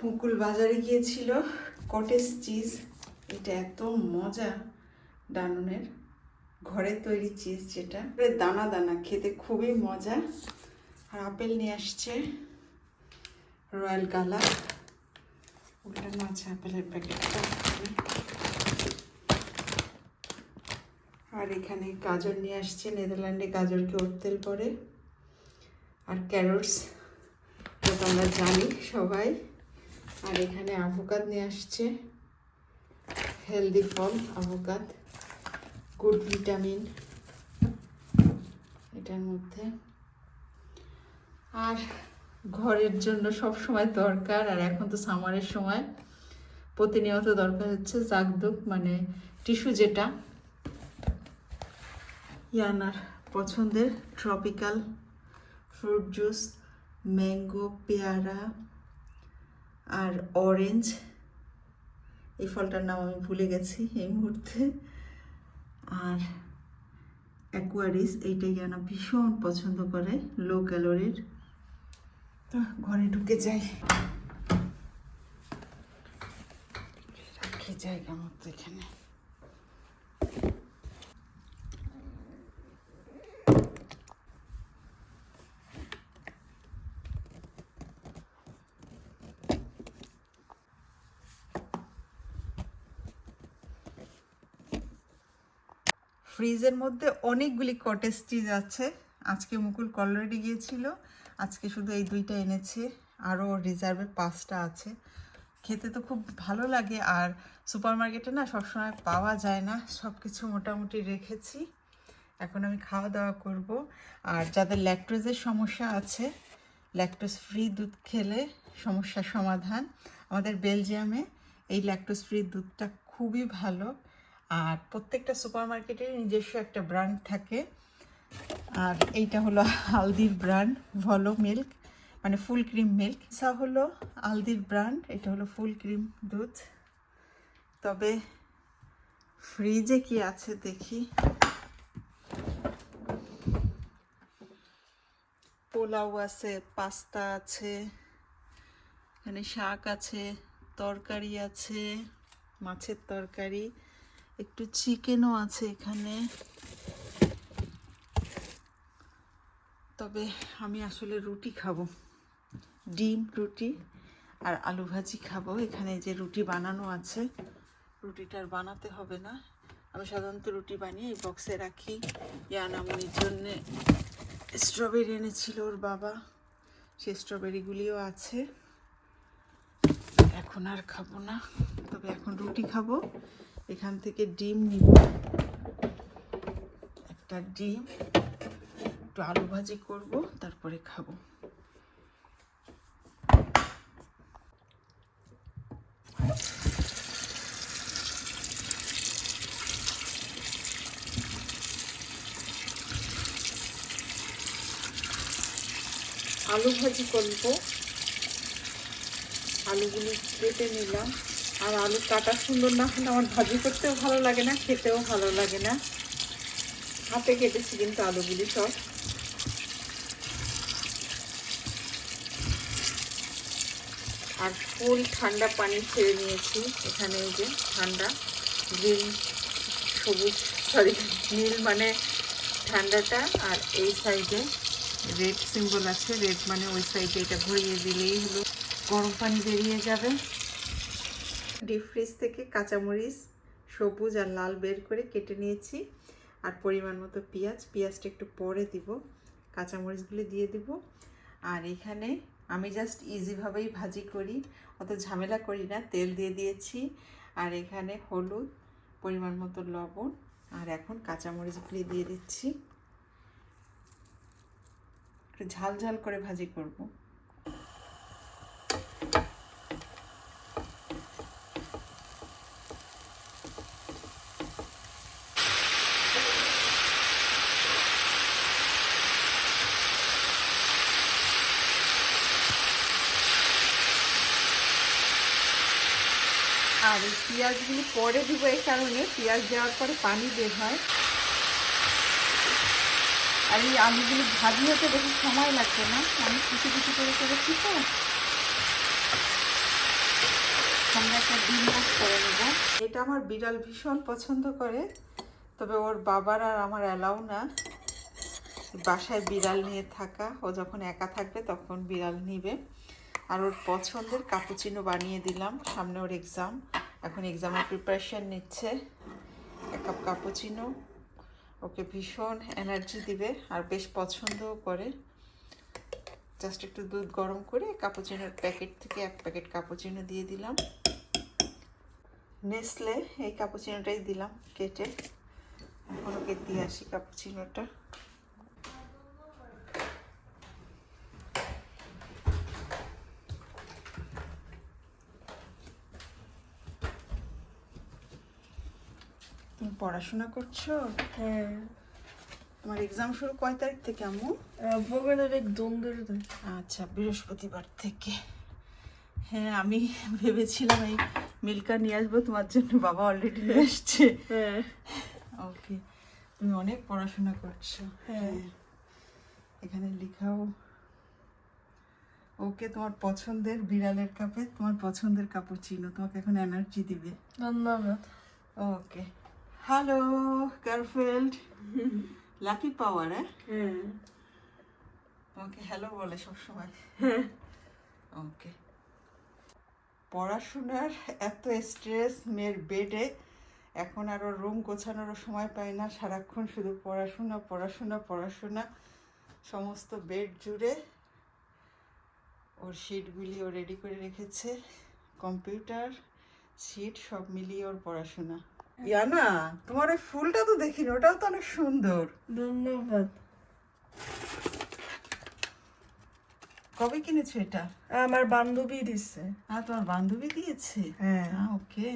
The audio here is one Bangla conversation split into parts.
পুকুল বাজারে গিয়েছিল কটেজ চিজ এটা এত মজা, ডাননের ঘরে তৈরি চিজ যেটা। দানা দানা, খেতে খুবই মজা। আর আপেল নিয়ে আসছে রয়্যাল গালা। ওটা আছে আপেলের প্যাকেটটা আর এখানে গাজর নিয়ে আসছে, নেদারল্যান্ডে গাজরকে তেল পরে। আর ক্যারোটস তো আমরা জানি সবাই। আর এখানে আভোকাদ নিয়ে আসছে। হেলদি ফল আভোকাদ গুড ভিটামিন এটার মধ্যে। আর ঘরের জন্য সব সময় দরকার, আর এখন তো সামারের সময়। প্রতিনিয়ত দরকার হচ্ছে জাগদুক মানে টিস্যু যেটা। ইয়ানার পছন্দের ট্রপিক্যাল ফ্রুট জুস ম্যাঙ্গো পেয়ারা আর অরেঞ্জ এই ফলটার নাম আমি ভুলে গেছি এই মুহূর্তে। আর অ্যাকোয়ারিস এইটাই যেন ভীষণ পছন্দ করে লো ক্যালোরির তো ঘরে ঢুকে যাই। রাখি জায়গা মতো এখানে। ফ্রিজের মধ্যে অনেকগুলি কটেজ চিজ আছে। আজকে মুকুল কলরেডি গিয়েছিল। আজকে শুধু এই দুইটা এনেছে। আরও রিজার্ভে পাঁচটা আছে। খেতে তো খুব ভালো লাগে। আর সুপার মার্কেটে না সবসময় পাওয়া যায় না। সব কিছু মোটামুটি রেখেছি। এখন আমি খাওয়া দাওয়া করব। আর যাদের ল্যাকটোজের সমস্যা আছে ল্যাকটোজ ফ্রি দুধ খেলে সমস্যার সমাধান। আমাদের বেলজিয়ামে এই ল্যাকটোজ ফ্রি দুধটা খুবই ভালো। আর প্রত্যেকটা সুপার মার্কেটের নিজস্ব একটা ব্র্যান্ড থাকে। আর এইটা হলো আলদির ব্র্যান্ড ভলো মিল্ক মানে ফুল ক্রিম মিল্ক। সা হলো আলদির ব্র্যান্ড, এটা হলো ফুল ক্রিম দুধ। তবে ফ্রিজে কি আছে দেখি। পোলাও আছে, পাস্তা আছে, এখানে শাক আছে, তরকারি আছে, মাছের তরকারি। একটু চিকেনও আছে এখানে। তবে আমি আসলে রুটি খাব, ডিম রুটি আর আলু ভাজি খাব। এখানে যে রুটি বানানো আছে, রুটিটা আর বানাতে হবে না। আমি সাধারণত রুটি বানিয়ে এই বক্সে রাখি। ইয়ানামনির জন্যে স্ট্রবেরি এনেছিল ওর বাবা। সেই স্ট্রবেরিগুলিও আছে। এখন আর খাব না, তবে এখন রুটি খাব। এখান থেকে ডিম নিব। একটা ডিম, একটু আলু ভাজি করব, তারপরে খাব। আলু ভাজি করব। আলুগুলি কেটে নিলাম। আর আলু কাটা সুন্দর না হলে আমার ভাজি করতেও ভালো লাগে না, খেতেও ভালো লাগে না। হাতে কেটেছি কিন্তু আলুগুলি সব। আর ফুল ঠান্ডা পানি ছেড়ে নিয়েছি, এখানে যে ঠান্ডা, গ্রিন, সবুজ সরি নীল মানে ঠান্ডাটা, আর এই সাইডে রেড সিম্বল আছে রেড মানে ওই সাইডে এটা ভরিয়ে দিলেই হলো। গরম পানি বেরিয়ে যাবে। ডিপ ফ্রিজ থেকে কাঁচামরিচ, সবুজ আর লাল বের করে কেটে নিয়েছি। আর পরিমাণ মতো পেঁয়াজ, পেঁয়াজটা একটু পরে দিব। কাঁচামরিচগুলি দিয়ে দিব। আর এখানে আমি জাস্ট ইজিভাবেই ভাজি করি, অত ঝামেলা করি না। তেল দিয়ে দিয়েছি। আর এখানে হলুদ, পরিমাণ মতো লবণ আর এখন কাঁচামরিচগুলি দিয়ে দিচ্ছি। একটু ঝাল ঝাল করে ভাজি করব। আর এই পেঁয়াজগুলি পরে দেবো এই কারণে, পেঁয়াজ দেওয়ার পরে পানি বের হয়। আর এই আলুগুলি ভাজি হতে বেশি সময় লাগছে না, আমি কিছু কিছু করে করেছি তো। একটা ডিম করে নেব। এটা আমার বিড়াল ভীষণ পছন্দ করে, তবে ওর বাবার আর আমার অ্যালাউ না। বাসায় বিড়াল নিয়ে থাকা, ও যখন একা থাকবে তখন বিড়াল নিবে। আর ওর পছন্দের কাপুচিনো বানিয়ে দিলাম, সামনে ওর এক্সাম এখন এক্সামের প্রিপারেশন নিচ্ছে। এক কাপ কাপুচিনো ওকে ভীষণ এনার্জি দিবে আর বেশ পছন্দও করে। জাস্ট একটু দুধ গরম করে কাপুচিনোর প্যাকেট থেকে এক প্যাকেট কাপুচিনো দিয়ে দিলাম। নেসলে এই কাপুচিনোটাই দিলাম কেটে। এখন ওকে দিয়ে আসি কাপুচিনোটা পড়াশোনা করছ? হ্যাঁ। তোমার এক্সাম শুরু কয় তারিখ থেকে আম্মু? week donderdag. আচ্ছা বৃহস্পতিবার থেকে। হ্যাঁ আমি ভেবেছিলাম এই মিল্কা নিয়ে আসব তোমার জন্য বাবা অলরেডি নিয়ে আসছে। হ্যাঁ। ওকে তুমি অনেক পড়াশোনা করছ। হ্যাঁ। এখানে লেখাও। ওকে তোমার পছন্দের বিড়ালের কাপে তোমার পছন্দের কাপড় চিনো তোমাকে এখন এনার্জি দিবে। ধন্যবাদ। ওকে হ্যালো গার্লফ্রেন্ড লাকি পাওয়ার হ্যাঁ হ্যাঁ। তোমাকে হ্যালো বলে সবসময়। হ্যাঁ। ওকে পড়াশোনার এত স্ট্রেস মেয়ের বেডে এখন আর ওর রুম গোছানোরও সময় পায় না। সারাক্ষণ শুধু পড়াশোনা পড়াশোনা পড়াশোনা সমস্ত বেড জুড়ে ওর শিটগুলি ও রেডি করে রেখেছে। কম্পিউটার শিট সব মিলিয়ে ওর পড়াশোনা। ইয়ানা তোমার ওই ফুলটা তো দেখিনি ওটাও তো অনেক সুন্দর। ধন্যবাদ। কবে কিনেছো এটা? আমার বান্ধবী দিচ্ছে হ্যাঁ তোমার বান্ধবী দিয়েছে? হ্যাঁ। ওকে।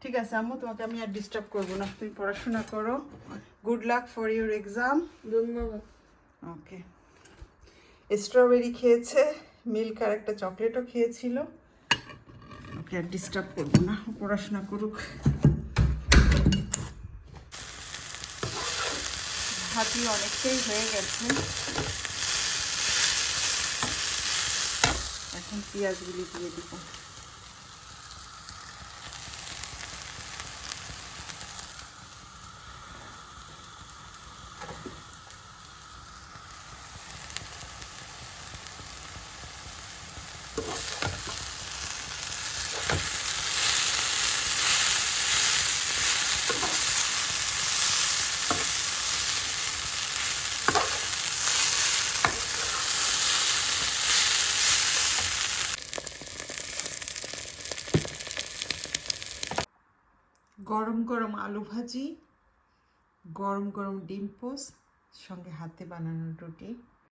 ঠিক আছে আম্মু তোমাকে আমি আর ডিস্টার্ব করব না। তুমি পড়াশোনা করো। Good luck for your exam ধন্যবাদ। ওকে। স্ট্রবেরি খেয়েছে মিল্ক আর একটা চকলেটও খেয়েছিল। ওকে আর ডিস্টার্ব করব না পড়াশোনা করুক। হাতি অনেকটাই হয়ে গেছে। এখন পেঁয়াজগুলি দিয়ে দিব। গরম গরম আলু ভাজি গরম গরম ডিম পোস্ট সঙ্গে হাতে বানানো রুটি।